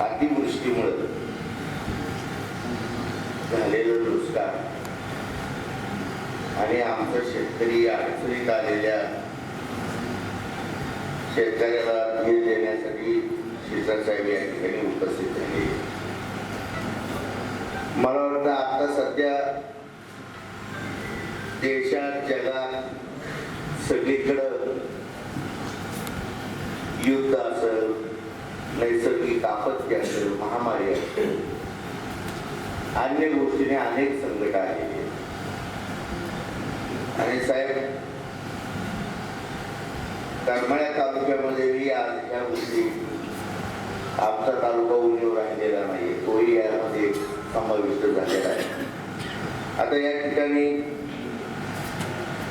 अतिवृष्टीमुळे झालेलं नुकसान आणि आमचा शेतकरी अडचणीत आलेल्या शेतकऱ्याला धीर देण्यासाठी शिरसाहेब या ठिकाणी उपस्थित झाले मला वाटतं आता सध्या देशात जगात सगळीकडं युद्ध असेल नैसर्गिक आपत्ती असेल महामारी असेल अन्य गोष्टीने अनेक संकट आलेली आहेत. आणि साहेब करमाळ्या तालुक्यामध्येही आज ह्या गोष्टी आमचा तालुका उणीव राहिलेला नाही तोही यामध्ये समाविष्ट झालेला आहे. आता या ठिकाणी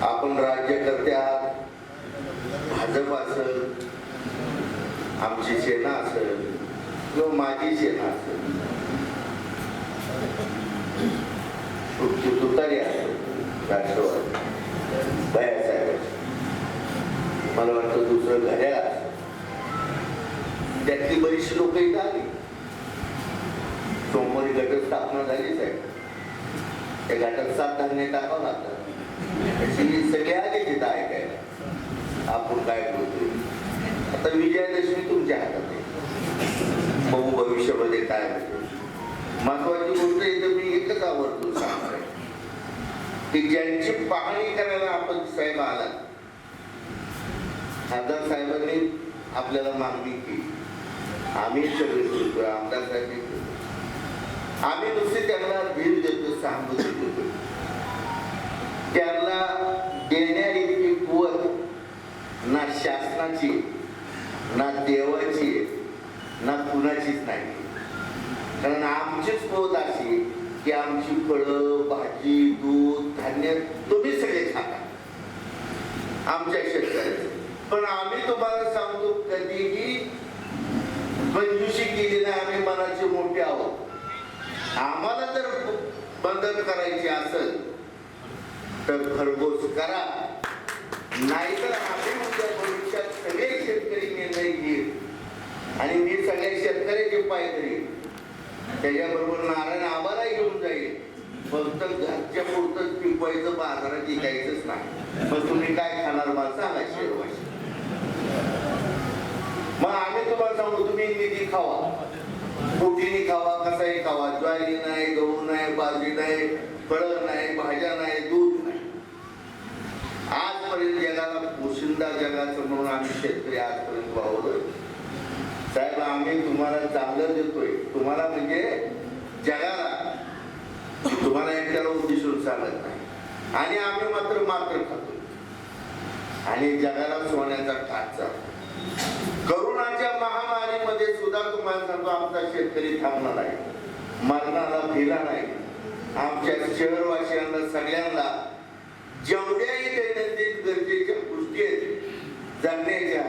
आपण राज्यकर्ते आहात. भाजप असेल आमची सेना असेल किंवा माझी सेना असेल. तुमची तुतारी असेल राष्ट्रवाद. बायासाहेब मला वाटतं दुसरं घड्याळ असेल. त्यातली बरीचशी लोक इथं आली. सोमवारी घटस्थापना झालीच आहे त्या घाटात सात धान्य टाकावं लागतं अशी सगळे आले तिथं ऐकायला. आपण काय बोलतो आता विजयादशमी तुमच्या हातात आहे. बघू भविष्यामध्ये काय होते. महत्वाची गोष्ट इथं मी एकच आवडतो सांगणार आहे की ज्यांची पाहणी करायला आपण साहेब आला खासदार साहेबांनी आपल्याला मागणी केली. आम्ही सगळे करतो आमदार साहेब आम्ही नुसते त्यांना धीर देतो सहानुभूती देतो त्यांना देण्या इतकी कुवत ना शासनाची ना देवाची ना कुणाचीच नाही. कारण आमचीच पोत अशी की आमची फळं भाजी दूध धान्य तुम्ही सगळे खाता. आमच्या शेतकऱ्याचे. पण आम्ही तुम्हाला सांगतो कधीही कंजूशी केली नाही आम्ही मनाचे मोठे आहोत. आम्हाला जर बंधन करायची असेल तर खरगोश करा. नाहीतर आम्ही भविष्यात सगळे आणि मी सगळ्या शेतकऱ्याचे पाय करीन त्याच्याबरोबर नारायण आम्हाला घेऊन जाईल. फक्त घरच्या पुरतच पिकवायचं बाजारात विकायचंच नाही. मग तुम्ही काय खाणार मला सांगा शेरवाशी मग आम्ही तुम्हाला सांगू तुम्ही निधी खावा. पोटीने खावा कसाही खावा. ज्वारी नाही गहू नाही बाजरी नाही फळं नाही भाज्या नाही दूध नाही. आजपर्यंत जगाला पोशिंदा जगाचं म्हणून आम्ही शेतकरी आजपर्यंत वावरलोय साहेब आम्ही तुम्हाला चांगलं देतोय. तुम्हाला म्हणजे जगाला तुम्हाला एकट्याला उद्देशून सांगत नाही. आणि आम्ही मात्र मात्र खातो आणि जगाला सोन्याचा टाचा करोनाच्या महामारीमध्ये सुद्धा तुम्हाला सांगतो आमचा शेतकरी थांबला नाही. मरणाला भिला नाही. आमच्या शहरवासियांना सगळ्यांना जेवढ्याही दैनंदिन गरजेच्या गोष्टी आहेत जगण्याच्या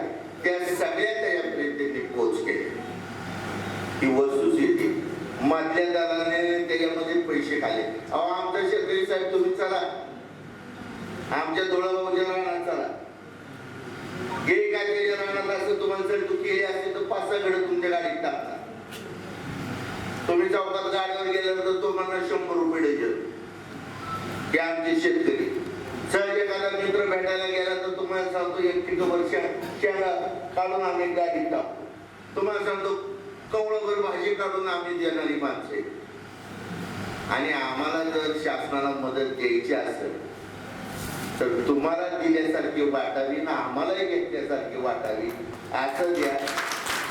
त्या सगळ्या त्याच्यापर्यंत त्यांनी पोच केले. ही वस्तुस्थिती मधल्या दलाने त्याच्यामध्ये पैसे खाले. अहो आमचा शेतकरी साहेब तुम्ही चला. आमच्या धुळाभाऊच्या राहणार चला. हे काय केले राहणार असं तुम्हाला जर तू केली असते तर पाच सहा घडं तुमच्या गाडीत टाकणार तुम्ही चौकात गाडीवर गेल्यानंतर तुम्हाला शंभर रुपये द्यायचे ते आमचे शेतकरी. सहज एखादा मित्र भेटायला गेला. तुम्हाला सांगतो एक ठिक वर्ष शेंगा काढून आम्ही गाडीत टाकतो तुम्हाला सांगतो कवळभर भाजी काढून आम्ही देणारी माणसे आणि आम्हाला जर शासनाला मदत द्यायची असेल तर तुम्हाला दिल्यासारखी वाटावी ना आम्हालाही घेतल्यासारखी वाटावी. असं द्या.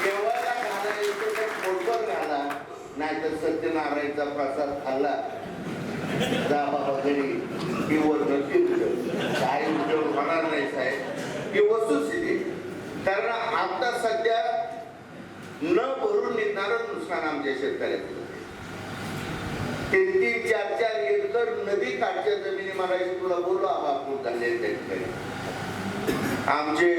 देवाला घाला येतो तर पोटभर घाला नाहीतर सत्यनारायणचा प्रसाद खाल्ला. जा बाबा घरी. ही वर्ण फिरलं काय उपयोग होणार नाही साहेब. ही वस्तुस्थिती. कारण आता सध्या न भरून निघणारं नुकसान आमच्या शेतकऱ्याचं. तीन तीन चार चार एकर नदी काठच्या जमिनी मागायची तुला बोललो आबापूर झाले त्या ठिकाणी आमचे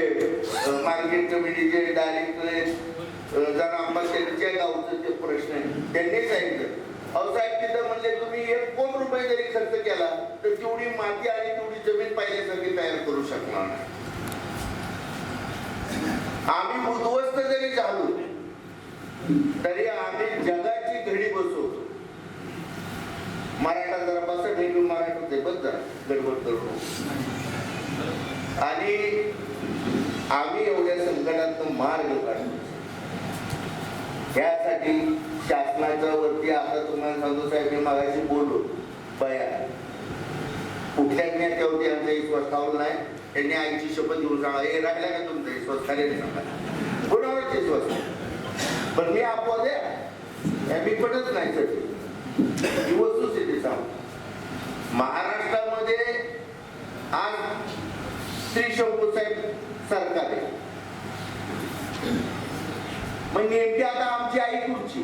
मार्केट कमिटीचे डायरेक्टर जर आंबा त्यांच्या गावचं ते प्रश्न आहे. त्यांनी सांगितलं. अहो साहेब म्हणले तुम्ही एक कोण रुपये जरी खर्च केला तर तेवढी माती आणि तेवढी जमीन पाहिल्यासारखी तयार करू शकणार नाही. आम्ही उद्ध्वस्त जरी झालो तरी आम्ही जगाची घडी बसवतो. मराठा जरा बसत नेहमी मराठाच आहे बस जरा गडबड करतो आणि आम्ही एवढ्या संकटातून मार्ग काढतो. यासाठी शासनाच्या वरती आता तुम्हाला सांगतो साहेब मी मागाशी बोललो बया. कुठल्या ज्ञात्यावरती आमचा विश्वास ठावला नाही त्यांनी आईची शपथ घेऊन सांगा हे राहिला का तुमचा विश्वास? खाली सांगा. कोणावरच विश्वास? पण मी अपवाद आहे. मी पटत नाही सर. ही वस्तुस्थिती सांग महाराष्ट्रामध्ये आज श्री शंभू साहेब सरकार आहे. मग नेमकी आता आमची आई कुठची?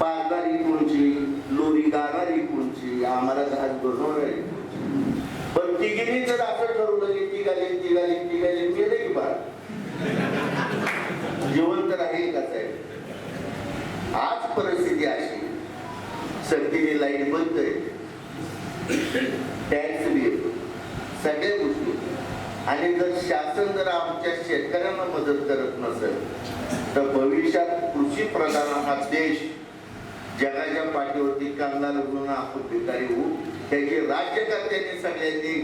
पालदारी कोणची लोरी गाणारी कोणची आम्हाला घास बनवणारी पण तिघींनी जर असं ठरवलं की तिघाली तिघाली तिघाली गेले की बाळ तर आहे का साहेब? आज परिस्थिती अशी. सक्तीने लाइट बंद आहे. टॅक्स बी सगळे आणि जर शासन जर आमच्या शेतकऱ्यांना मदत करत नसेल तर भविष्यात कृषी प्रधान हा देश जगाच्या पाठीवरती कांदा म्हणून आपण भिकारी होऊ त्याची राज्यकर्त्यांनी सगळ्यांनी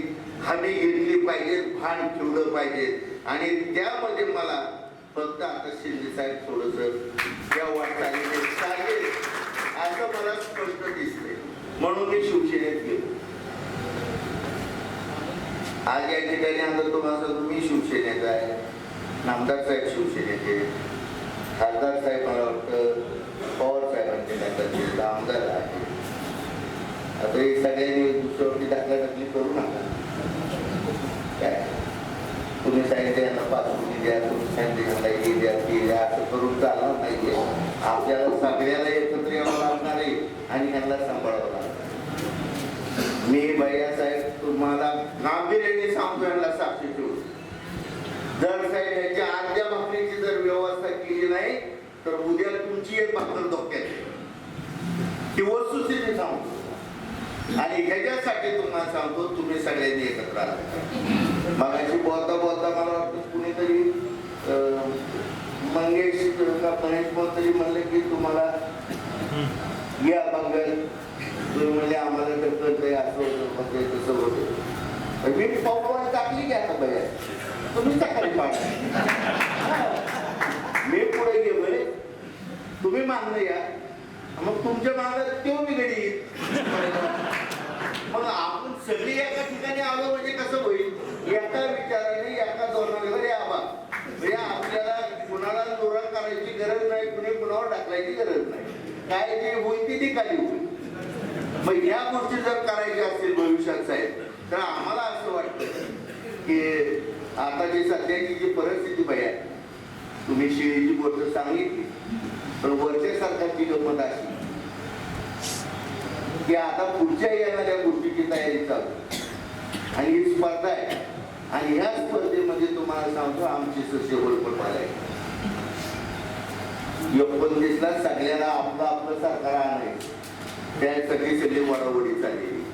हमी घेतली पाहिजे भान ठेवलं पाहिजे. आणि त्यामध्ये मला फक्त आता शिंदे साहेब थोडस त्या वाटचालीने सांगेल असं मला स्पष्ट दिसते म्हणून मी शिवसेनेत गेलो. आज या ठिकाणी आता तुम्हाला सांगतो मी शिवसेनेचा आहे. नामदार साहेब शिवसेनेचे खासदार साहेब मला वाटतं पवार साहेबांचे नात्याचे आमदार आहे आता हे सगळ्यांनी दुसऱ्यावरती दाखला टाकली करू नका. काय? तुम्ही सांगितले यांना पासबुक द्या तुम्ही सांगितले यांना हे द्या ते द्या असं करून चालणार नाहीये. आपल्याला सगळ्याला एकत्र यावं लागणार आहे आणि यांना सांभाळावं लागणार मी भैया साहेब तुम्हाला गांभीर्याने सांगतो साक्षी ठेवून जर साहेब याच्या अर्ध्या भाकरीची जर व्यवस्था केली नाही तर उद्या तुमची एक भाकर धोक्यात आहे. ती वस्तुस्थिती सांगतो. आणि ह्याच्यासाठी तुम्हाला सांगतो तुम्ही सगळ्यांनी एकत्र आला. मगाशी बोलता बोलता मला वाटतं कुणीतरी अं, मंगेश का महेश तरी म्हणलं की तुम्हाला या मंगल तुम्ही म्हणजे आम्हाला ढकलत असं होतं म्हणजे तसं होतं. मी पाऊल टाकली की आता बघा तुम्ही सकाळी पाठ मी पुढे गेलोय तुम्ही मागणं या मग तुमच्या मागं तो बिघडी येईल. मग आपण सगळी एका ठिकाणी आलो म्हणजे कसं होईल एका विचाराने एका धोरणाने आबा म्हणजे आपल्याला कुणाला जोरा करायची गरज नाही कुणी कुणावर टाकलायची गरज नाही काय जे होईल ते ती खाली होईल मग या गोष्टी जर करायच्या असतील भविष्यात साहेब तर आम्हाला असं वाटतं की आता जी सध्याची जी परिस्थिती भया तुम्ही शिळीची गोष्ट सांगितली पण वरच्या सरकारची गंमत अशी की आता पुढच्या येणाऱ्या गोष्टीची तयारी चालू. आणि ही स्पर्धा आहे. आणि ह्या स्पर्धेमध्ये तुम्हाला सांगतो आमची सस्य पण आहे एकोणतीसला सगळ्याला आपलं आपलं सरकार आणायचं. त्यासाठी सगळी वडावडी चाललेली.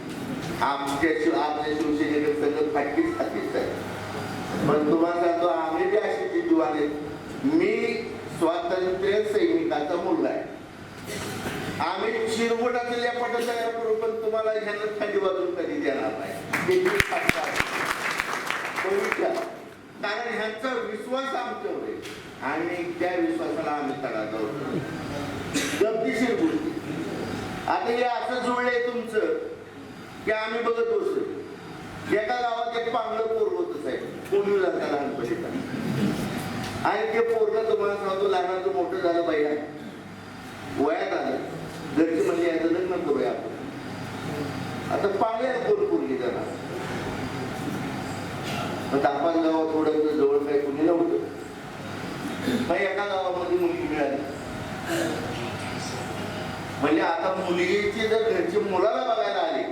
आमच्या शिव आपल्या शिवसेनेकडे सगळं फाटकीच खातीच आहे पण तुम्हाला सांगतो आम्ही बी अशी जिद्दीवाले मी स्वातंत्र्य सैनिकाचा मुलगा आहे. आम्ही शिरवटाचं लेपाट तयार करू पण तुम्हाला ह्यांना थंडी वाजून कधी देणार नाही. हे मी कारण ह्यांचा विश्वास आमच्यावर आहे. आणि त्या विश्वासाला आम्ही तडा जाऊ. गमतीशीर गोष्टी आता हे असं जुळलंय तुमचं. की आम्ही बघत बसतो एका गावात एक पांगलं पोर होतच आहे कोणी जाता लहानपणी. आणि ते पोरलं तुम्हाला सांगतो लहानाचं मोठं झालं बाई. वयात आलं. घरची म्हणजे याचं लग्न करूया आपण. आता पांगल्या कोण पोरगी जाणार मग गावात थोडं जवळ काही कुणी नव्हतं. मग एका गावामध्ये मुलगी मिळाली. म्हणजे आता मुलगीची जर घरची मुलाला बघायला आली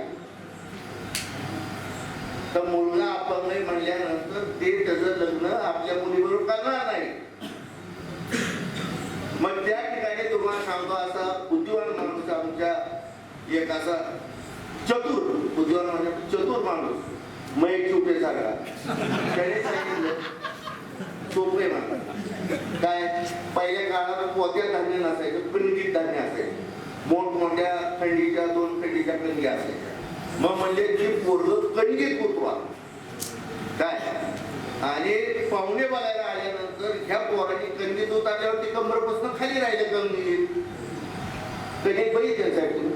तर मुलगा आपण नाही म्हणल्यानंतर ते त्याचं लग्न आपल्या मुलीबरोबर करणार नाही. मग त्या ठिकाणी तुम्हाला सांगतो असा बुद्धिवान माणूस आमच्या एक असा चतुर बुद्धिवान म्हणजे चतुर माणूस. मग एक सागरा त्याने सांगितलं चोपे म्हणतात काय? पहिल्या काळात पोत्या धान्य नसायचं कणगीत धान्य असायचं. मोठमोठ्या थंडीच्या दोन थंडीच्या पिंडी असायच्या. मग म्हणजे ती पोरग कणगी कुटवा. काय? आणि पाहुणे बघायला आल्यानंतर ह्या पोरांनी कणगीत आल्यावर ती कंबरपासून खाली राहिले कणगीत कधी बघितलं साहेब तुम्ही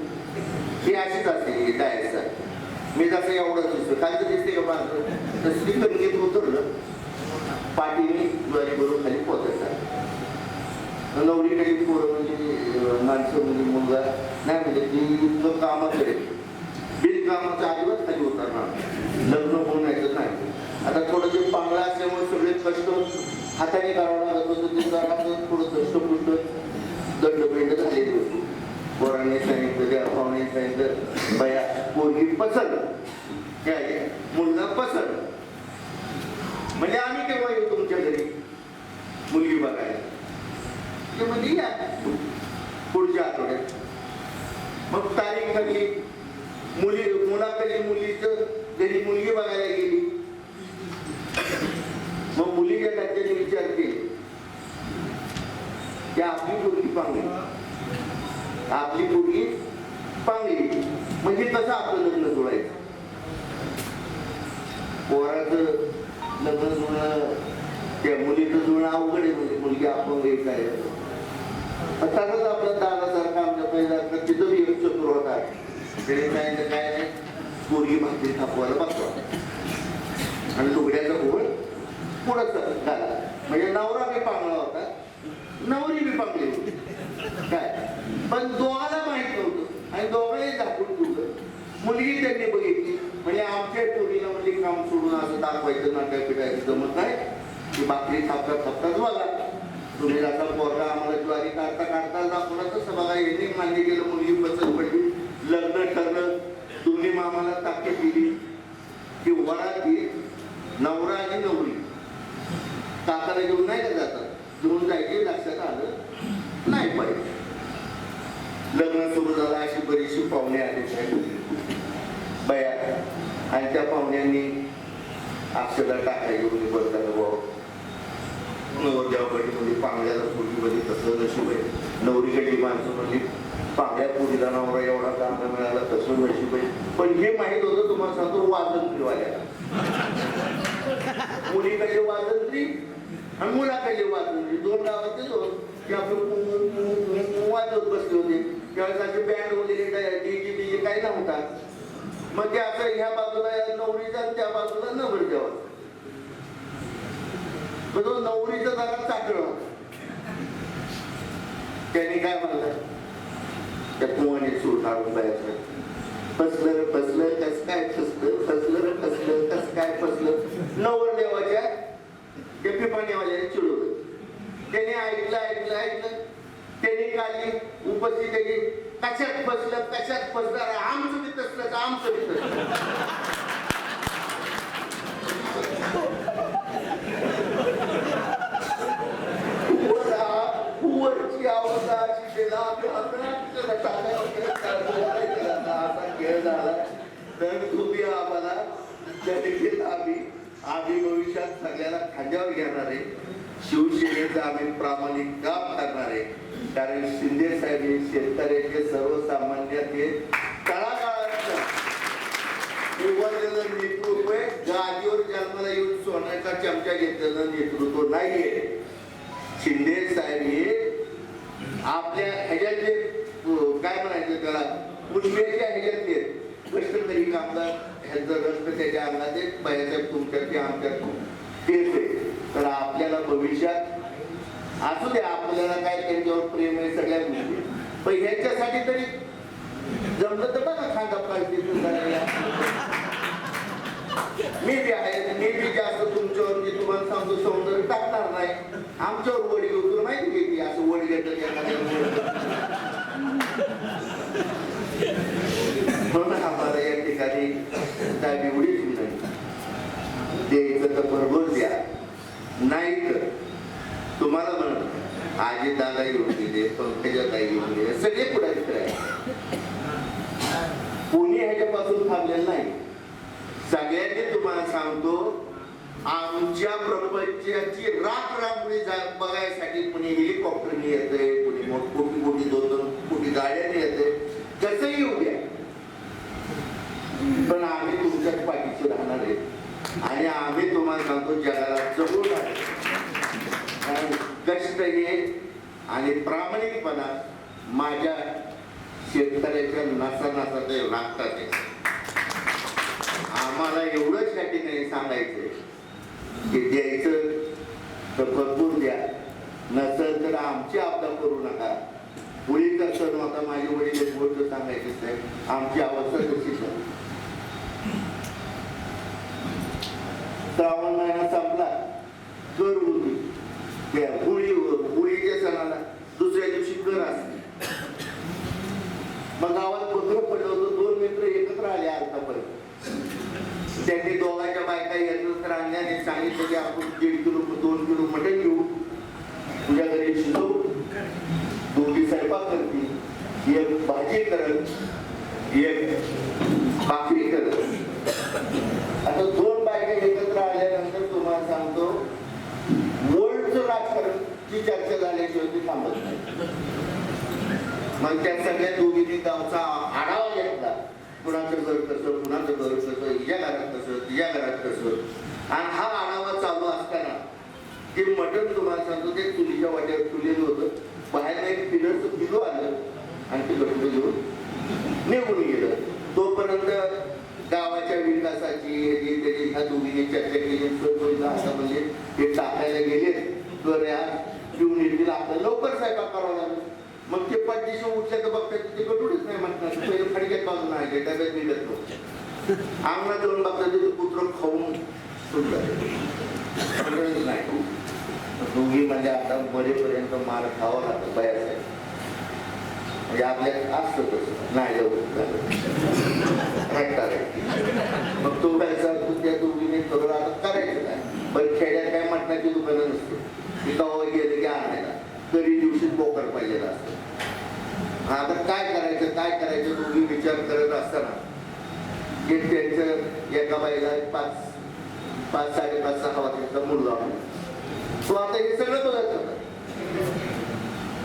ही अशीच असते डायरेक्ट मी जसं एवढं दिसतो खाली दिसते का माझं? तसं कणगीत उतरलं पाठीने ज्वारी बरोबर खाली पोहोचायचा नवरीकडे पोरं म्हणजे माणसं म्हणजे मुलगा नाही म्हणजे ती इतकं करेल करेल बिल अजिबात खाली होताना लग्न होण्याचं नाही. आता थोडं जे पांगळा असल्यामुळे सगळे कष्ट हाताने करावं लागत होतं ते करावं थोडं कष्टपुष्ट दंडपेंड झालेली होती. पोरांनी सांगितलं त्या पाहुणे सांगितलं बया कोणी पसंत काय मुलगा पसंत म्हणजे आम्ही केव्हा येऊ तुमच्या घरी मुलगी बघायला ते म्हणजे या पुढच्या आठवड्यात मग तारीख ठरली मुली मुलाकडे मुलीचं घरी मुलगी बघायला गेली मग मुलीच्या त्याच्याने विचार केले की आपली मुलगी पांगली आपली मुलगी पांगली म्हणजे कसं आपलं लग्न जुळायचं पोराचं लग्न जुळणं त्या मुलीचं जुळणं अवघड आहे म्हणजे मुलगी आपण एक आहे तसंच आपलं दादासारखं आमच्या पहिला तिथं बी एक चतुर होता त्याने सांगितलं काय नाही पोरगी भाकरी थापवायला बसवा आणि लुगड्याचा घोळ पुढं झाला म्हणजे नवरा बी पांगला होता नवरी बी पांगली होती. काय? पण दोघाला माहीत नव्हतं. आणि दोघांनी दाखवून ठेवलं. मुलगी त्यांनी बघितली. म्हणजे आमच्या टोलीला म्हणजे काम सोडून असं दाखवायचं नाटक पिटायचं जमत नाही. की भाकरी थापता थापताच बघा तुम्ही जसा पोरगा आम्हाला ज्वारी काढता काढता दाखवला तसं बघा यांनी मान्य केलं मुलगी बचत पडली लग्न ठरलं. दोन्ही मामाला ताकीद दिली. की वराती नवरा आणि नवरी. काकाला घेऊन नाही का जातात? घेऊन जायचे लक्षात आलं? नाही पाहिजे. लग्न सुरू झालं अशी बरीचशी पाहुणे आले बया आणि त्या पाहुण्यांनी अक्षदा टाकाय घेऊन बरं भाऊ नवरदेवाकडे म्हणजे पांगल्याला पोरगी तसं नशीब आहे. नवरीकडली माणसं म्हणजे पांगल्या पोरीला नवरा एवढा चांगला मिळाला तसं मिळशी पाहिजे पण हे माहीत होतं तुम्हाला सांगतो वाजन फिरवायला. मुलीकडे वाजंत्री आणि मुलाकडे वाजंत्री दोन गावात गेलो की आपण वाजत बसले होते. त्यावेळेस असे बँड वगैरे काय डीजे डीजे काही नव्हता. मग ते असं ह्या बाजूला नवरीचा आणि त्या बाजूला नवर जेव्हा. मग तो नवरीचं जरा चाकळ त्याने काय म्हणलं? त्या कुवाने सूर काढून जायचं फसलं फसलं कस काय फसलं फसलं रे फसलं कस काय फसलं नवर देवाच्या ते पिपाणीवाल्याने चिडवलं त्याने ऐकलं ऐकलं ऐकलं त्याने काढली उपस्थित त्याची कशात फसलं कशात फसलं आमचं बी तसलं का आमचं बी तसलं वरा, वरची आवाज अशी गेला, असा खेळ झाला तर तुम्ही आम्हाला देखील आम्ही आम्ही भविष्यात सगळ्याला खांद्यावर घेणार आहे. शिवसेनेचं आम्ही प्रामाणिक काम करणार आहे. कारण शिंदे साहेब हे शेतकऱ्याचे सर्वसामान्य ते तळागाळाचं नेतृत्व आहे. गादीवर जन्माला येऊन सोन्याचा चमचा घेतलेलं नेतृत्व नाहीये. शिंदे साहेब हे आपल्या ह्याच्यात काय म्हणायचं त्याला? उन्मेच्या ह्याच्यात कष्टकरी कामगार ह्यांचं रक्त त्याच्या अंगात एक बायासाहेब तुमच्यात की आमच्यात तेच तर आपल्याला भविष्यात असू दे आपल्याला काय त्यांच्यावर प्रेम आहे सगळ्या गोष्टी पण ह्याच्यासाठी तरी जमलं तर बघा खांदा पाहिजे मी बी आहे मी बी जास्त तुमच्यावर मी तुम्हाला सांगतो सौंदर्य टाकणार नाही. आमच्यावर वडी घेऊ तुला माहिती आहे की असं वडी घेतलं की एखाद्या म्हणून आम्हाला या ठिकाणी काय एवढीच विनंती द्यायचं तर बरोबर द्या नाही तर तुम्हाला म्हणत आजी दादा येऊन गेले पंकजा ताई येऊन गेले सगळे पुढे आहे कोणी ह्याच्यापासून थांबलेलं नाही सगळ्यांनी तुम्हाला सांगतो आमच्या प्रपंचाची रात रांगोळी जा- बघायसाठी कुणी हेलिकॉप्टरने येते कुणी मोठ कोटी कोटी दोन दोन कोटी गाड्याने येते. कसंही येऊ द्या पण आम्ही तुमच्याच पाठीशी राहणार आहे. आणि आम्ही तुम्हाला सांगतो जगाला जगून कारण कष्ट हे आणि प्रामाणिकपणा माझ्या शेतकऱ्याच्या नसा नसा ते लागतात. आम्हाला एवढंच त्या ठिकाणी सांगायचंय की द्यायचं तर भरपूर द्या. नसेल तर आमची आपदा करू नका. पुढे कसं नव्हता माझे वडील एक गोष्ट सांगायचं साहेब आमची अवस्था तशीच आहे? श्रावण महिना संपला. कर होती त्या होळी होळीच्या सणाला दुसऱ्या दिवशी कर असते. मग गावात पत्र पडलं होतं. दोन मित्र एकत्र आले आतापर्यंत. त्यांनी दोघांच्या बायका एकत्र आणल्याने सांगितलं की आपण दीड किलो दोन किलो मटण घेऊ तुझ्या घरी शिजवू दोघी स्वयंपाक करतील एक भाजी करत एक भाकरी करत आता दोन बायका एकत्र आल्यानंतर तुम्हाला सांगतो वर्ल्डचं राजकारणची चर्चा झाल्याशिवाय ती थांबत नाही मग त्या सगळ्या दोघींनी गावचा आढावा घेतला कुणाचं घर कसं कुणाचं घर कसं हिच्या घरात कसं तिच्या घरात कसं आणि हा आढावा चालू असताना ते मटण तुम्हाला सांगतो ते चुलीच्या वाट्यावर चुलीलं होतं बाहेर एक पिलरचं पिलो आलं आणि ते गटलं घेऊन निघून गेलं तोपर्यंत गावाच्या विकासाची ह्या दोघींनी चर्चा केली सोयीसुविधा आता म्हणजे ते टाकायला गेले तर या पिऊन येतील आपल्याला लवकर स्वयंपाक करावा लागेल मग ते पाच दिवशी उठल्या तर बघतात ते गटूडच नाही म्हणतात पहिले खडक्यात बाजून आहे डब्यात निघत नव्हतं अंगणात जाऊन बघतात ते कुत्र खाऊन सुटलं नाही दोघी म्हणजे आता मरेपर्यंत मार खावा लागतो बाहेर. म्हणजे आपल्यात असतोच नाही एवढं रट्टा मग तो काय सांगतो त्या दोघीने सगळं आता करायचं काय पण खेड्यात काय मटणाची दुकानं नसते ती तवा गेले की आणायला तरी दिवशी पोकर पाहिजे असतं आता काय करायचं काय करायचं दोघी विचार करत असताना की त्यांचं एका बाईला पाच पाच साडेपाच सहा वाजता मुलगा तो आता हे सगळं बघत होता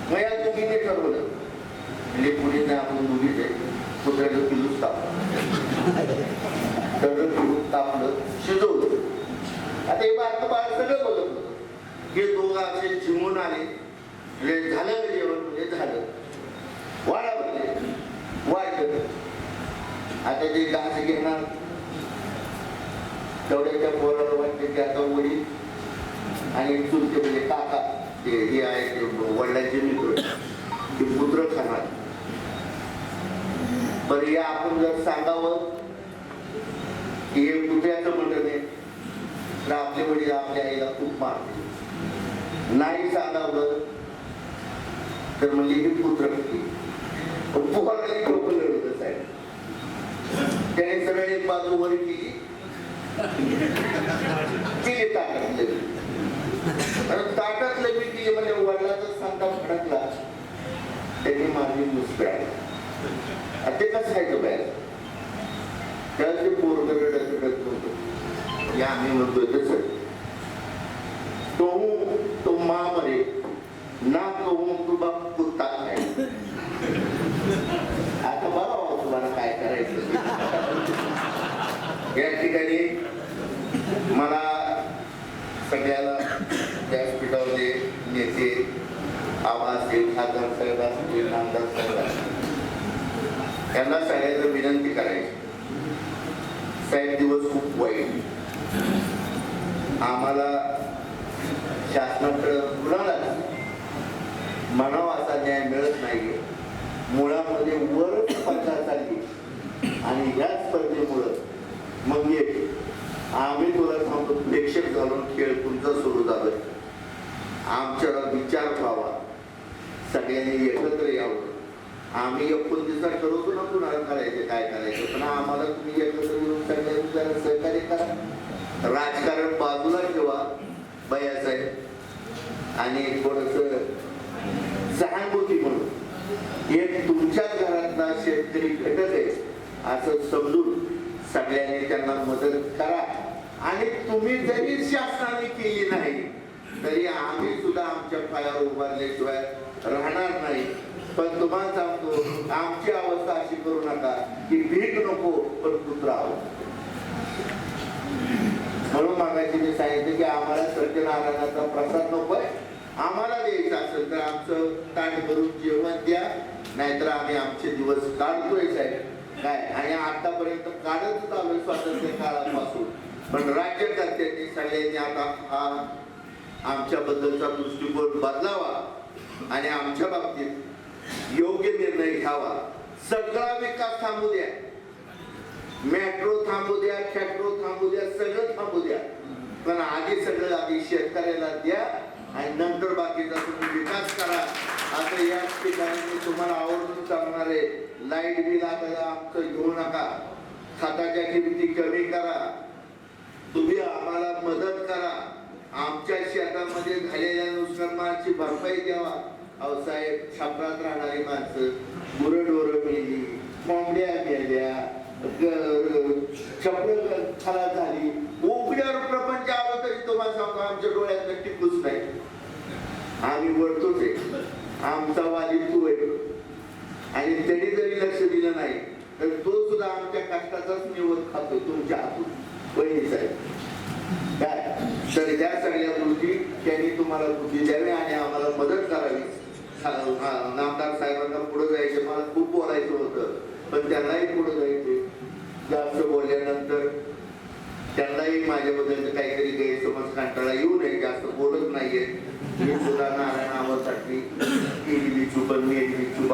मग या दोघीने ठरवलं म्हणजे कुणी नाही आपण दोघीच आहे कुत्र्याचं पिलूच तापलं. तर पिलूच तापलं शिजवलं. आता हे बारकं बाळ सगळं बघत होतं हे दोघं असे चिमून आले. म्हणजे झालं जेवण? म्हणजे झालं. वाढा म्हणजे वाढलं आता जे घास घेणार. तेवढ्या त्या पोराला वाटते की आता वडील आणि चुलते म्हणजे काका ते हे आहे ते वडिलांचे मित्र. ते पुत्र खाणार. बरं या आपण जर सांगावं की हे कुत्र्याचं म्हणणं आहे. तर आपले वडील आपल्या आईला खूप मारते नाही सांगावं तर म्हणजे हे पुत्र पोहायला डोकं लढवत आहे त्याने सरळ एक बाजू वर केली. केली ताटात लगी आणि लगी केली म्हणजे वडिलाचा सांगता फडकला. त्यांनी माझी मुसकळाली आता ते कसं खायचं बाहेर? त्याला ते पोरग होतं या आम्ही म्हणतोय तसं तो तो मा मरे ना तो तू बाप कुत्ता खाय आता बघा तुम्हाला काय करायचं या ठिकाणी मला सगळ्याला व्यासपीठावरचे नेते आवाज असतील खासदार साहेब असतील नामदार साहेब असतील यांना सगळ्यांना विनंती करायची साहेब दिवस खूप वाईट आम्हाला शासनाकडे कुणाला म्हणावा असा न्याय मिळत नाहीये. मुळामध्ये वरच स्पर्धा चालली. आणि ह्या स्पर्धेमुळं मग एक आम्ही तुला सांगतो प्रेक्षक घालून खेळ तुमचा सुरू झालं आमच्या विचार व्हावा. सगळ्यांनी एकत्र यावं. आम्ही एकोणतीसला ठरवतो ना कुणाला करायचं काय करायचं पण आम्हाला तुम्ही एकत्र येऊन सगळ्यांनी जरा सहकार्य करा. राजकारण बाजूला ठेवा बयासाहेब आणि थोडस सहानुभूती म्हणून. एक तुमच्याच घरातला शेतकरी घटक आहे असं समजून सगळ्यांनी त्यांना मदत करा. आणि तुम्ही जरी शासनाने केली नाही तरी आम्ही सुद्धा आमच्या पायावर उभारल्याशिवाय राहणार नाही. पण तुम्हाला सांगतो आमची अवस्था अशी करू नका की भीक नको पण कुत्रा हवं. म्हणून मागायची मी सांगितले की आम्हाला सत्यनारायणाचा प्रसाद नकोय. आम्हाला द्यायचा असेल तर आमचं ताट भरून जेवण द्या. नाहीतर आम्ही आमचे दिवस काढतोय साहेब. काय? आणि आतापर्यंत काढतच आलोय स्वातंत्र्य काळापासून. पण राज्यकर्त्यांनी सगळ्यांनी आता हा आमच्याबद्दलचा दृष्टिकोन बदलावा आणि आमच्या बाबतीत योग्य निर्णय घ्यावा. सगळा विकास थांबू द्या. मेट्रो थांबू द्या फॅक्ट्रो थांबू द्या सगळं थांबू द्या. पण आधी सगळं आधी शेतकऱ्याला द्या आणि नंतर बाकीचा तुम्ही विकास करा. आता या ठिकाणी मी तुम्हाला आवडून सांगणार आहे लाइट बिल आता आमचं घेऊ नका. खताच्या किमती कमी करा. तुम्ही आम्हाला मदत करा. आमच्या शेतामध्ये झालेल्या नुकसानाची भरपाई द्यावा. अहो साहेब छापरात राहणारी माणसं गुरडोरं मेली कोंबड्या मेल्या छपड झाली उघड्यावर प्रपंच आलो तरी तुम्हाला सांगतो आमच्या डोळ्यात टिकूच नाही. आम्ही वळतोच आहे. आमचा वाली तू आहे. आणि त्यांनी जरी लक्ष दिलं नाही तर तो सुद्धा आमच्या कष्टाचाच निवड खातो तुमच्या हातून. वहिनी साहेब काय? तर त्या सगळ्या गोष्टी त्यांनी तुम्हाला बुद्धी द्यावी आणि आम्हाला मदत करावी. हा- नामदार साहेबांना पुढे जायचं मला खूप बोलायचं होतं. पण त्यांनाही पुढे जायचे जास्त बोलल्यानंतर त्यांनाही माझ्याबद्दल काहीतरी गैरसमज कंटाळा येऊ नये जास्त बोलत नाहीये. मी सुद्धा नारायण नावासाठी केलेली चूक आणि मी चूक